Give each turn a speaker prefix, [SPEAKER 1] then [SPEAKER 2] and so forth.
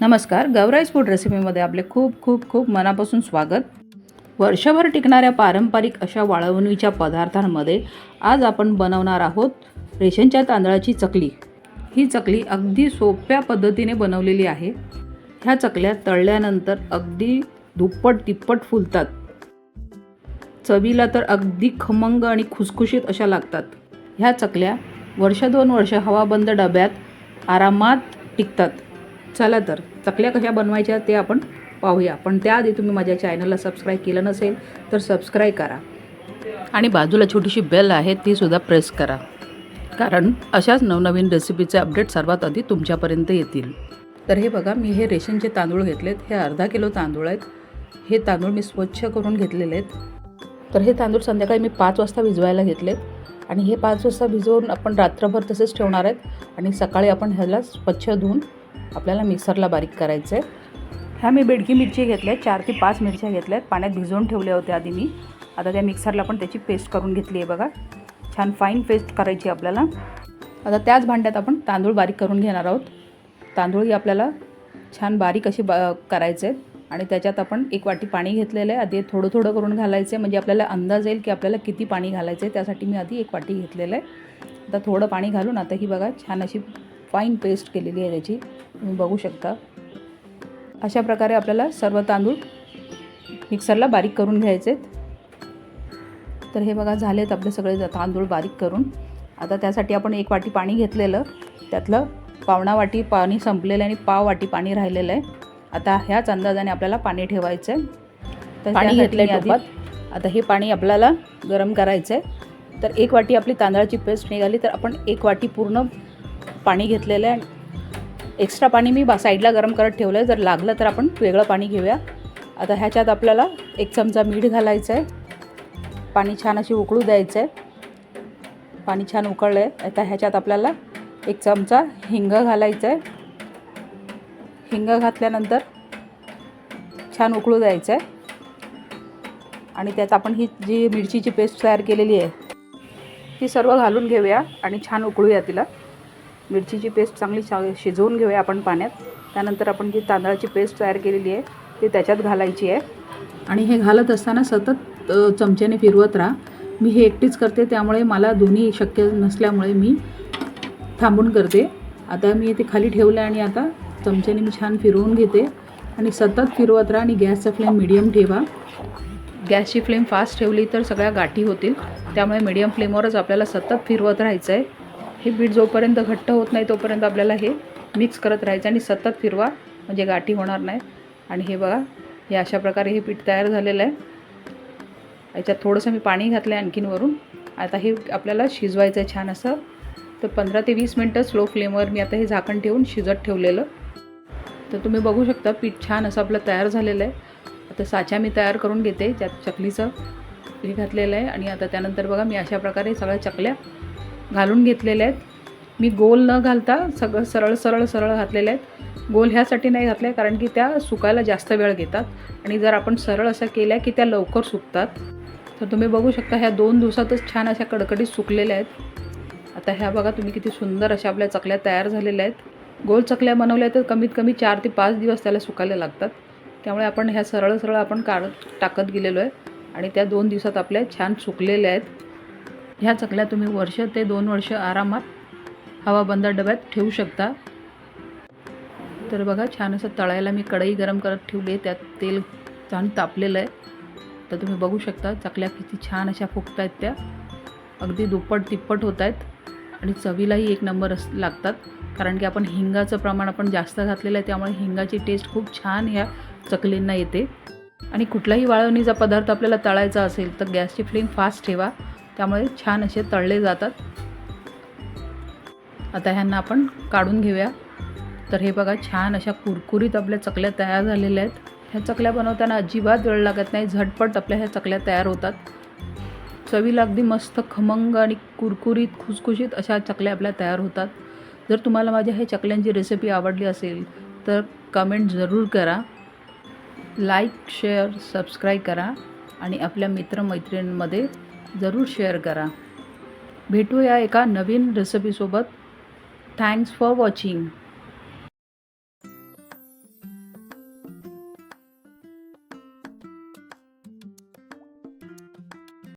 [SPEAKER 1] नमस्कार गौराईज फूड रेसिपीमध्ये आपले खूप खूप खूप मनापासून स्वागत. वर्षभर टिकणाऱ्या पारंपरिक अशा वाळवणीच्या पदार्थांमध्ये आज आपण बनवणार आहोत रेशनच्या तांदळाची चकली. ही चकली अगदी सोप्या पद्धतीने बनवलेली आहे. ह्या चकल्या तळल्यानंतर अगदी दुप्पट तिप्पट फुलतात. चवीला तर अगदी खमंग आणि खुसखुशीत अशा लागतात. ह्या चकल्या वर्ष दोन वर्ष हवाबंद डब्यात आरामात टिकतात. चला तर चकल्या कशा बनवायच्या ते आपण पाहूया. पण त्याआधी तुम्ही माझ्या चॅनलला सबस्क्राईब केलं नसेल तर सबस्क्राईब करा. आणि बाजूला छोटीशी बेल आहे ती सुद्धा प्रेस करा. कारण अशाच नवनवीन रेसिपीचे अपडेट सर्वात आधी तुमच्यापर्यंत येतील. तर हे बघा मी हे रेशनचे तांदूळ घेतलेत. हे अर्धा किलो तांदूळ आहेत. हे तांदूळ मी स्वच्छ करून घेतलेले आहेत. तर हे तांदूळ संध्याकाळी मी पाच वाजता भिजवायला घेतलेत. आणि हे पाच वाजता भिजवून आपण रात्रभर तसेच ठेवणार आहेत. आणि सकाळी आपण ह्याला स्वच्छ धुवून आपल्याला मिक्सरला बारीक करायचं आहे ह्या मी बेडकी मिरची घेतल्या चार ते पाच मिरच्या घेतल्या आहेत पाण्यात भिजवून ठेवल्या होत्या आधी मी. आता त्या मिक्सरला पण त्याची पेस्ट करून घेतली आहे बघा. छान फाईन पेस्ट करायची आपल्याला. आता त्याच भांड्यात आपण तांदूळ बारीक करून घेणार आहोत. तांदूळही आपल्याला छान बारीक अशी बा करायचे आहेत आणि त्याच्यात आपण एक वाटी पाणी घेतलेलं आहे. आधी थोडं थोडं करून घालायचं आहे म्हणजे आपल्याला अंदाज येईल की आपल्याला किती पाणी घालायचं आहे त्यासाठी मी आधी एक वाटी घेतलेलं आहे. आता थोडं पाणी घालून आता ही बघा छान अशी फाईन पेस्ट केलेली आहे त्याची. तुम्ही बघू शकता. अशा प्रकारे आपल्याला सर्व तांदूळ मिक्सरला बारीक करून घ्यायचे तर हे बघा झालेत आपले सगळे तांदूळ बारीक करून. आता त्यासाठी आपण एक वाटी पाणी घेतलेलं. त्यातलं पावणा वाटी पाणी संपलेलं आहे आणि पाव वाटी पाणी राहिलेलं आहे. आता ह्याच अंदाजाने आपल्याला पाणी ठेवायचं आहे तर पाणी घेतलं आहे आता हे पाणी आपल्याला गरम करायचं आहे तर एक वाटी आपली तांदळाची पेस्ट निघाली तर आपण एक वाटी पूर्ण पाणी घेतलेलं आहे. एक्स्ट्रा पाणी मी बा साईडला गरम करत ठेवलं आहे जर लागलं तर आपण वेगळं पाणी घेऊया. आता ह्याच्यात आपल्याला एक चमचा मीठ घालायचं आहे पाणी छान अशी उकळू द्यायचं आहे पाणी छान उकळलं आहे आता ह्याच्यात आपल्याला एक चमचा हिंग घालायचं आहे हिंग घातल्यानंतर छान उकळू द्यायचं आहे आणि त्यात आपण ही जी मिरचीची पेस्ट तयार केलेली आहे ती सर्व घालून घेऊया आणि छान उकळूया तिला. मिरचीची पेस्ट चांगली शा शिजवून घेऊया आपण पाण्यात. त्यानंतर आपण जी तांदळाची पेस्ट तयार केलेली आहे ती त्याच्यात घालायची आहे. आणि हे घालत असताना सतत चमच्याने फिरवत राहा. मी हे एकटीच करते त्यामुळे मला दोन्ही शक्य नसल्यामुळे मी थांबून करते. आता मी ते खाली ठेवलं आणि आता चमच्याने मी छान फिरवून घेते. आणि सतत फिरवत राहा आणि गॅसचा फ्लेम मिडियम ठेवा. गॅसची फ्लेम फास्ट ठेवली तर सगळ्या गाठी होतील. त्यामुळे मिडियम फ्लेमवरच आपल्याला सतत फिरवत राहायचं आहे हे पीठ जोपर्यंत घट्ट होत नाही तोपर्यंत आपल्याला हे मिक्स करत राहायचं आणि सतत फिरवा म्हणजे गाठी होणार नाही. आणि हे बघा हे अशा प्रकारे हे पीठ तयार झालेलं आहे. याच्यात थोडंसं मी पाणी घातलं आहे आणखीन वरून. आता हे आपल्याला शिजवायचं आहे छान असं. तर पंधरा ते वीस मिनटं स्लो फ्लेमवर मी आता हे झाकण ठेवून शिजत ठेवलेलं. तर तुम्ही बघू शकता पीठ छान असं आपलं तयार झालेलं आहे. आता साचा मी तयार करून घेते त्यात चकलीचं हे घातलेलं आहे. आणि आता त्यानंतर बघा मी अशा प्रकारे सगळ्या चकल्या घालून घेतलेले आहेत. मी गोल न घालता सगळं सरळ सरळ सरळ घातलेले आहेत. गोल ह्यासाठी नाही घातले कारण की त्या सुकायला जास्त वेळ घेतात. आणि जर आपण सरळ असं केल्या की त्या लवकर सुकतात. तर तुम्ही बघू शकता ह्या दोन दिवसातच छान अशा कडकडीत सुकलेल्या आहेत. आता ह्या बघा तुम्ही किती सुंदर अशा आपल्या चकल्या तयार झालेल्या आहेत. गोल चकल्या बनवल्या तर कमीत कमी चार ते पाच दिवस त्याला सुकायला लागतात. त्यामुळे आपण ह्या सरळ सरळ आपण काढत टाकत गेलेलो आहे. आणि त्या दोन दिवसात आपल्या छान सुकलेल्या आहेत. ह्या चकल्या तुम्ही वर्ष ते दोन वर्ष आरामात हवाबंद डब्यात ठेवू शकता. तर बघा छान असं तळायला मी कढई गरम करत ठेवली आहे. त्यात तेल छान तापलेलं आहे. तर तुम्ही बघू शकता चकल्या किती छान अशा फुगत आहेत त्या. अगदी दुप्पट तिप्पट होत आहेत आणि चवीलाही एक नंबर अस लागतात. कारण की आपण हिंगाचं प्रमाण आपण जास्त घातलेलं आहे त्यामुळे हिंगाची टेस्ट खूप छान ह्या चकलींना येते. आणि कुठलाही वाळवणीचा पदार्थ आपल्याला तळायचा असेल तर गॅसची फ्लेम फास्ट ठेवा. त्यामुळे छान असे तळले जातात. आता ह्यांना आपण काढून घेऊया. तर हे बघा छान अशा कुरकुरीत आपल्या चकल्या तयार झालेल्या आहेत. ह्या चकल्या बनवताना अजिबात वेळ लागत नाही झटपट आपल्या ह्या चकल्या तयार होतात. चवीला अगदी मस्त खमंग आणि कुरकुरीत खुसखुशीत अशा चकल्या आपल्या तयार होतात. जर तुम्हाला माझ्या ह्या चकल्यांची रेसिपी आवडली असेल तर कमेंट जरूर करा. लाईक शेअर सबस्क्राईब करा. आणि आपल्या मित्रमैत्रिणींमध्ये जरूर शेअर करा. भेटूया एका नवीन रेसिपीसोबत थँक्स फॉर वॉचिंग